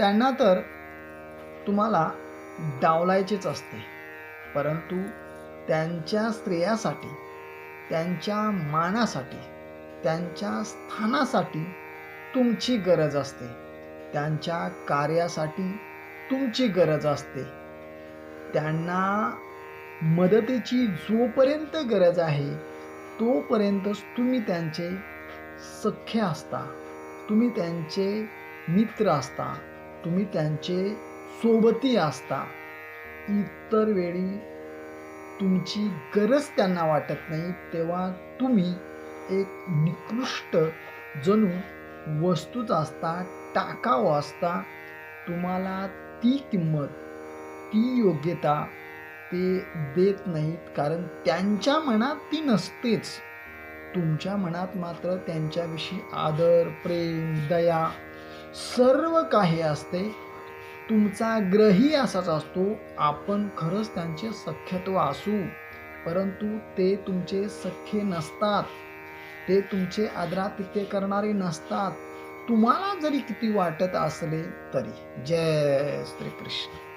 त्यांना तर तुम्हाला डावलायचेच असते. परंतु त्यांच्या स्त्रियासाठी त्यांच्या मानासाठी त्यांच्या स्थानासाठी तुमची गरज असते. त्यांच्या कार्यासाठी तुमची गरज असते. त्यांना मदतीची जोपर्यंत गरज आहे तोपर्यंतच तुम्ही त्यांचे सख्य असता. तुम्ही त्यांचे मित्र असता. तुम्ही त्यांचे सोबती असता. इतर वेळी तुमची गरज त्यांना वाटत नाही तेव्हा तुम्ही एक निकृष्ट जणू वस्तूच असता टाकाव असता. तुम्हाला ती किंमत ती योग्यता ते देत नाहीत कारण त्यांच्या मनात ती नसतेच. तुमच्या मनात मात्र त्यांच्याविषयी आदर प्रेम दया सर्व काही असते. तुमचा ग्रही असाच असतो. आपण खरंच त्यांचे सख्यत्व असू. परंतु ते तुमचे सख्य नसतात. ते तुमचे आदरातिथ्य करणारे नसतात. तुम्हाला जरी किती वाटत असले तरी. जय श्रीकृष्ण.